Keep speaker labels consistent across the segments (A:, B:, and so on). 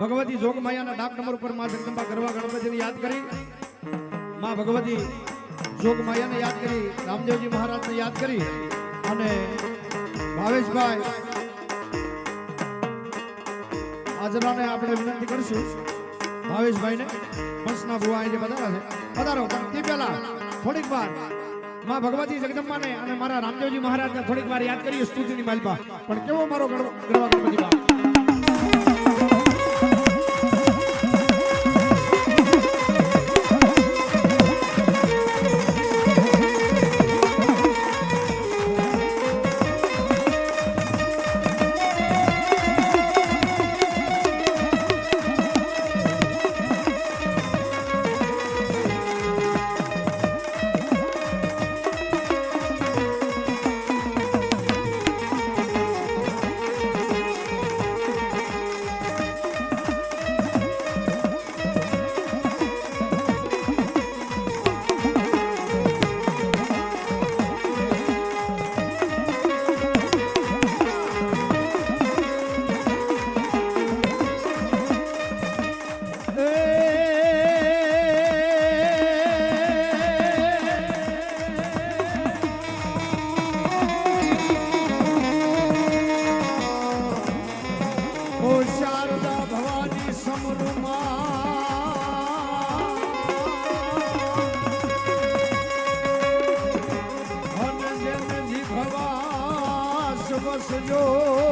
A: ભગવતી જોગમાયાના ડાક number ઉપરમાં Jagdamba ગરવા ગણપતિને યાદ કરી. માં ભગવતી જોગમાયાને યાદ કરી, રામદેવજી મહારાજને યાદ કરી અને ભાવેશભાઈ આજનાને આપણે વિનંતી કરીશું. ભાવેશભાઈને પંચના ભુવા અહીં જે બધા છે. પધારો તે પહેલા થોડીક વારમાં ભગવતી જગદંબાને અને મારા રામદેવજી મહારાજને થોડીક વાર યાદ કરીએ સ્તુતિની માલપા. પણ કેવો મારો ગરવા ગણપતિ બાપ? સુબસ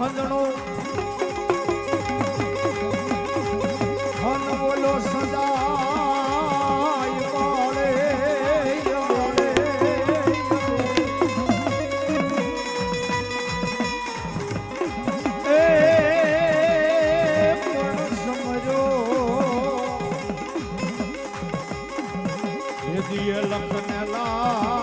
A: ભંજણો હન બોલો સદા વાળે. એ પણ લા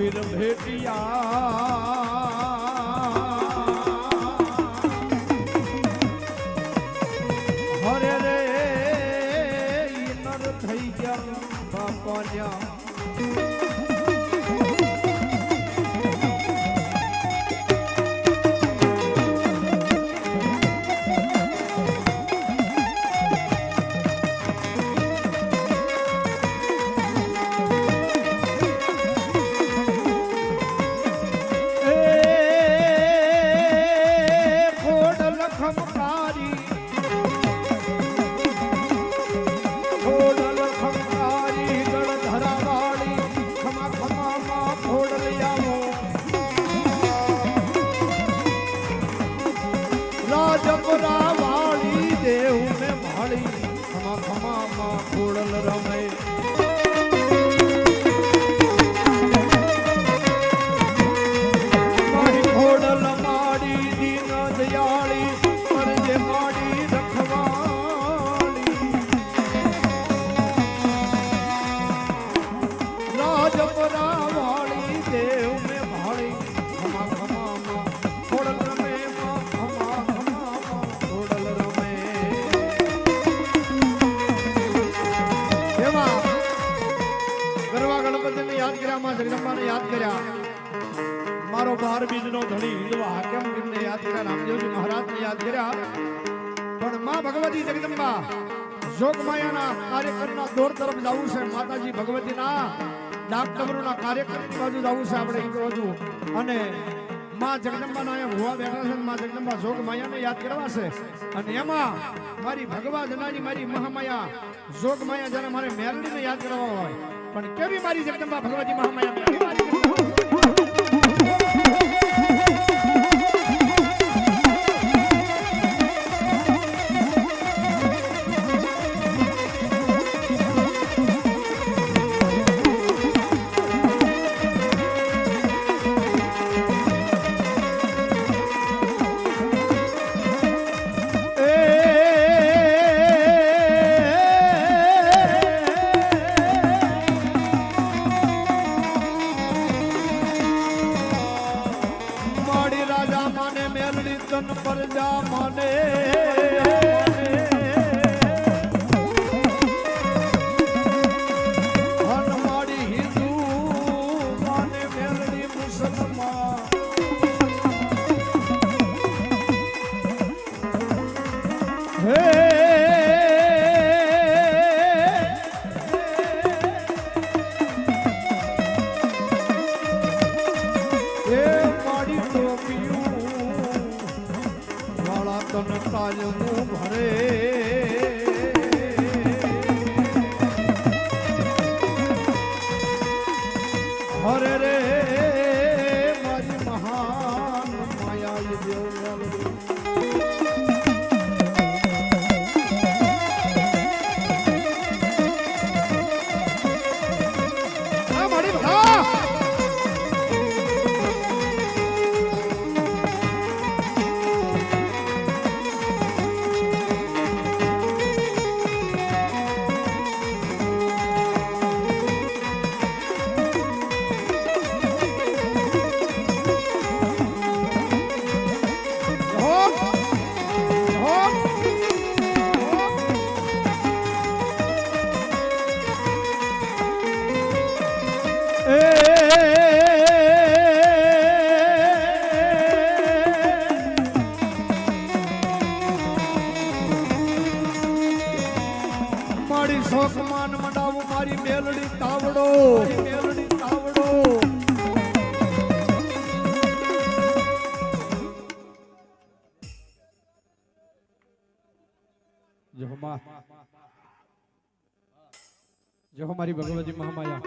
A: પીર ભેટિયા જગદંબાને યાદ કર્યા. મારો બાર બીજનો ધણી હિંદવા. હાકેમ પીરને યાદ કર્યા? રામદેવજી મહારાજને યાદ કર્યા. પણ માં ભગવતી જગદંબા જોગમાયાના કાર્યક્રમના દોર તરફ જવું છે. માતાજી ભગવતીના ડાક કાર્યક્રમની બાજુ જવું છે આપણે એક બાજુ. અને માં જગદંબાના અહીંયા ભુવા બેઠા છે માં જગદંબા જોગમાયાને યાદ કરવા છે. અને એમાં મારી ભગવા જનાની મારી મહામાયા જોગમાયા જ્યારે મારે મેરડીને યાદ કરવા હોય પણ કેવી મારી જગદંબા ભગવતી મહામાયા માં જો મારી ભગવતી મહામાયા.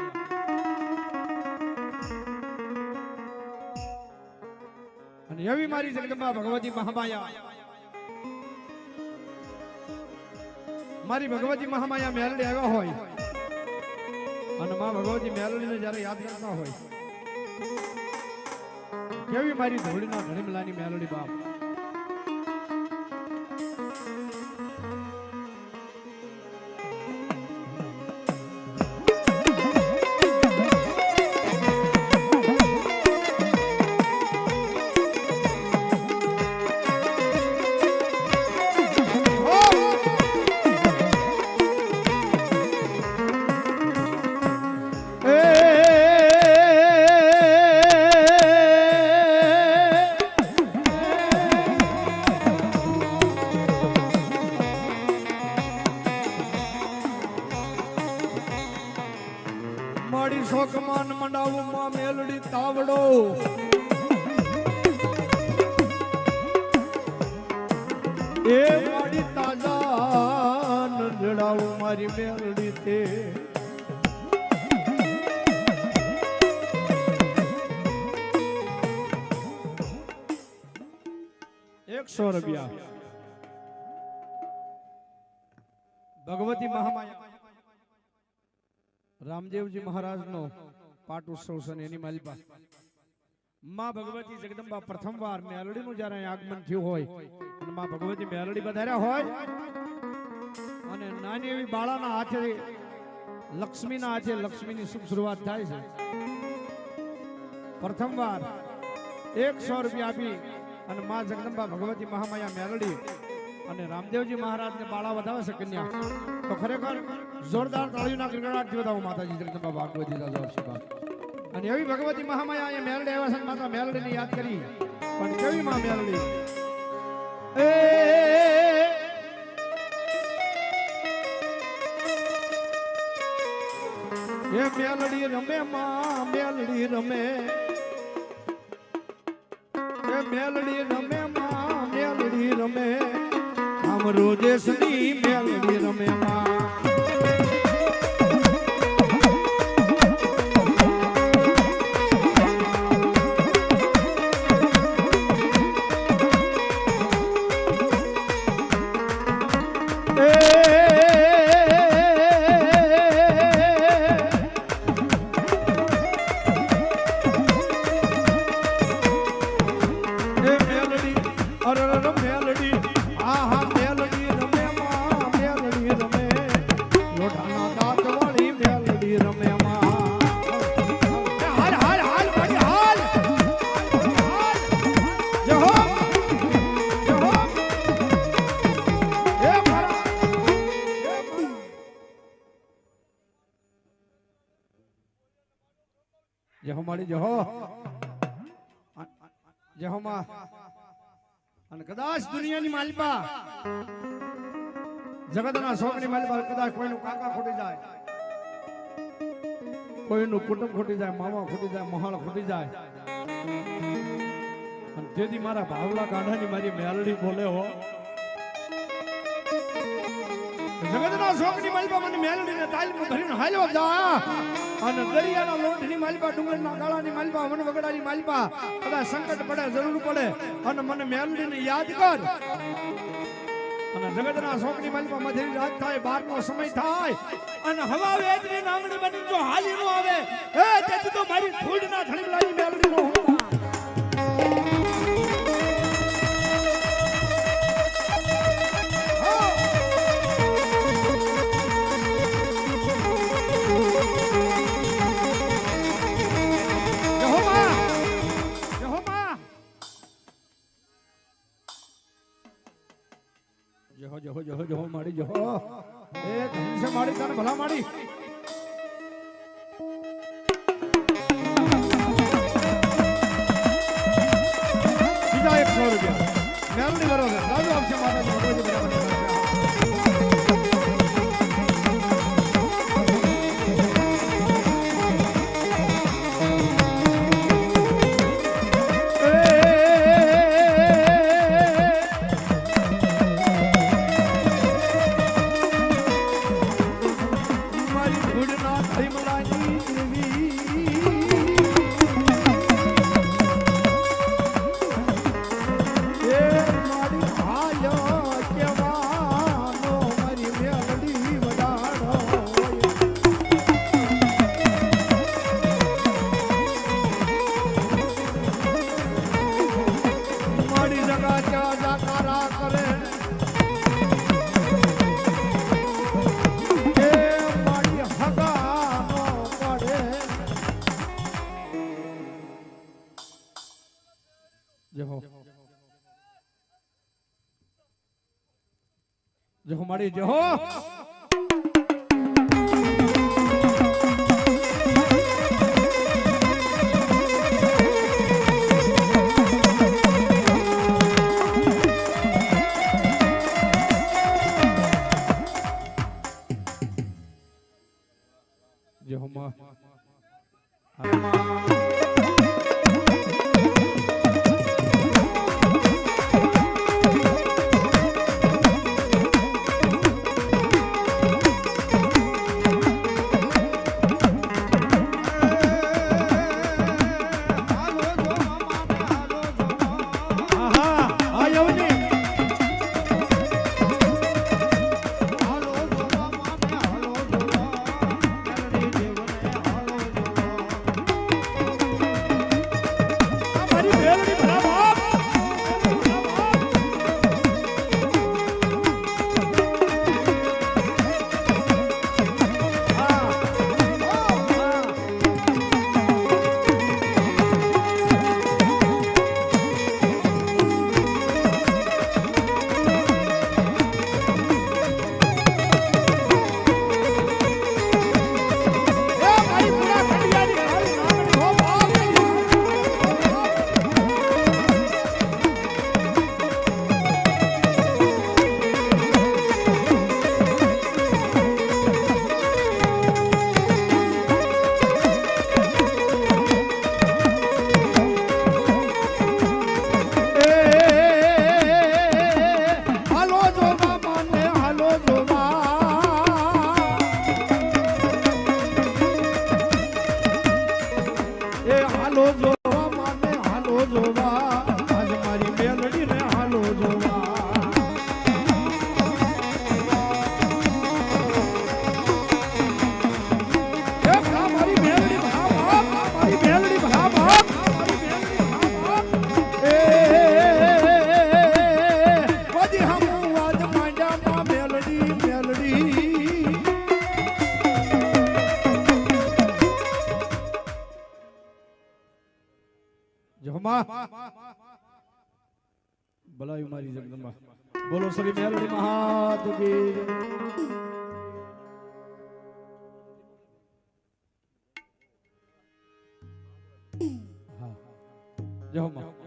A: અને એવી મારી જગદંબા ભગવતી મહામાયા. મારી ભગવતી મહામાયા મેલડી આવ્યા હોય. અને મા ભગવતી મેલડીને જ્યારે યાદ કરતા હોય. કેવી મારી ધોળીના ધણીમલાની મેલડી બાપ. માન મંડાવું માં મેલડી તાવડો. એ મારી તાજા જડાવું મારી મેલડી તે. એકસો રૂપિયા. ભગવતી મહામાયા. રામદેવજી મહારાજનો પાટ ઉત્સવ છે એની માલિપા માં ભગવતી જગદંબા પ્રથમવાર મેલડીનું જ્યારે અહીં આગમન થયું હોય, અને માં ભગવતી મેલડી વધાર્યા હોય, અને નાની એવી બાળાના હાથે, લક્ષ્મીના હાથે લક્ષ્મીની શુભ શરૂઆત થાય છે. પ્રથમવાર એકસો રૂપિયા આપી, અને માં જગદંબા ભગવતી મહામાયા મેલડી અને રામદેવજી મહારાજને બાળા વધાવે છે કન્યા. તો ખરેખર જોરદાર તાળીઓના ગણગણાટથી વધાવો માતાજી જગદંબા ભાગવતી દાદા આપશે અને એવી ભગવતી મહામાયા અહીંયા મેલડે આવ્યા છે માતા મેલડીને યાદ કરી. પણ કેવી માં મેલડી? એ એ મેલડી રમે માં, મેલડી રમે. એ મેલડી રમે આમ રોજેશની મેલડી રમે જય હો. મારી જય હો જય હો માં. અને કદાચ દુનિયાની માલિપા, જગતના શોખની માલિપા, કદાચ કોઈનું કાકા ખોટી જાય, કોઈનું કુટુંબ ખોટી જાય, મામા ખોટી જાય, મહાળ ખોટી જાય. અને તેથી મારા ભાવલા કાઢાની મારી મેલડી બોલે હો. જગતના શોખની માલિપા મેલડીને તાલમાં ભરીને હાલ્યો જા. અને દરિયાના લોટની માલિપા ડુંગરના ગાળાની માલિપા વન વગડાની માલિપા, કદાચ સંકટ પડે, જરૂર પડે. અને મને મેલડીને યાદ કર. અને જગતના શોખની માલિપા મધરી રાત થાય બારનો સમય થાય. અને હવા વેદની નામની બની જો હાલી નો આવે, એ તેથી તો મારી ફૂલના થળી લાવી મેલડી નો હોતા મેલડી બરોબર દાદુ આપશે મારા જહો જહો જહો આવી મારી જગદંબા બોલો શ્રી મેરડી મહાત કી જય.